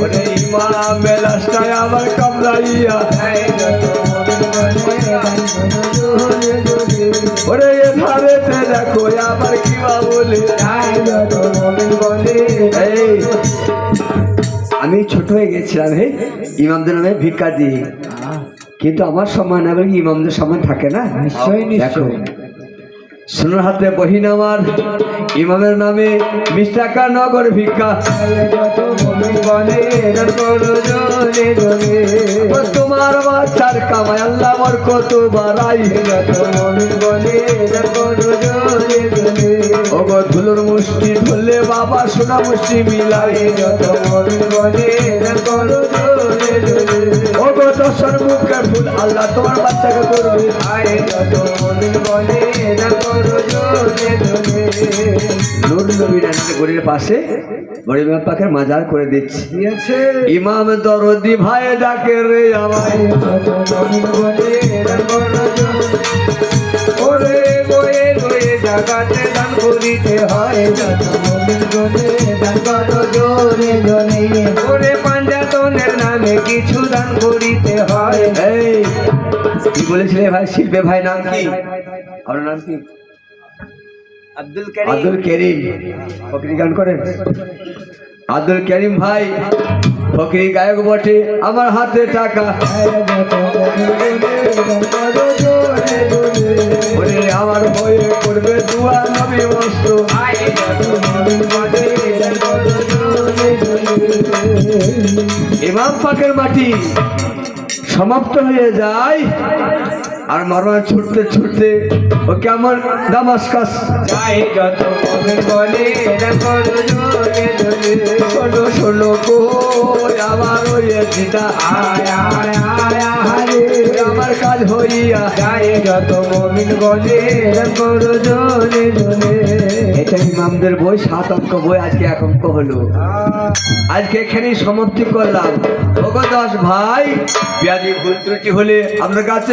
ওরে ইমাম বেলাসটায় আমার কামড়াইয়া ওরে এ ধারেতে দেখো আমার কিবা বলে আমি ছোট হয়ে গেছিলাম হে? ইমামদের নামে ভিক্ষা দিই। কিন্তু আমার সময় না বলে ইমামদের সময় থাকে না? নিশ্চয়ই, নিশ্চয়ই। সোনার হাতে বহিন আমার, ইমামের নামে বিশ টাকা নগর ভিক্ষা। তোমার বাচ্চার কামাই, আল্লাহ আমার কত গো ধুলোর মুষ্টি ধরলে বাবা সোনা মুষ্টি মিলাই। যত ও গো দশর মুখে ফুল আল্লাহ তোমার বাচ্চাকে করবে। নবী পাশে পাখের মাজার করে দিচ্ছি। ইমাম দরদি ভাই ডাকে রে আমায়। ওরে জাগাতে দান করিতে হয়। যত করো জোরে নামে কিছু দান করিতে হয়। এই কি বলেছিলে ভাই? শিল্পে ভাই নাম কি? আপনার নাম কি? আব্দুল আব্দুল করিম। ফকরি গান করেন? আব্দুল করিম ভাই ফকরি গায়ক বটে আমার হাতে টাকা। আমার বইয়ে করবে দুয়া নবী ইমাম পাকের মাটি সমাপ্ত হয়ে যায়। আর মারওয়ান ছুটতে ছুটতে ও কেমন দামাসকাস। যাই যত বলে শোনো শোনো গো আমার ওই চিতা আয় আয় আয়। কাজ হইয়া গায়ে যত মমিন বলে করো জনে জনে এটা ইমামদের বই, সাত অঙ্ক বই, আজকে এক অঙ্ক হলো। আজকে এখানেই সমাপ্তি করলাম। ভগদাস ভাই ব্যাধি ভুল ত্রুটি হলে আপনার কাছে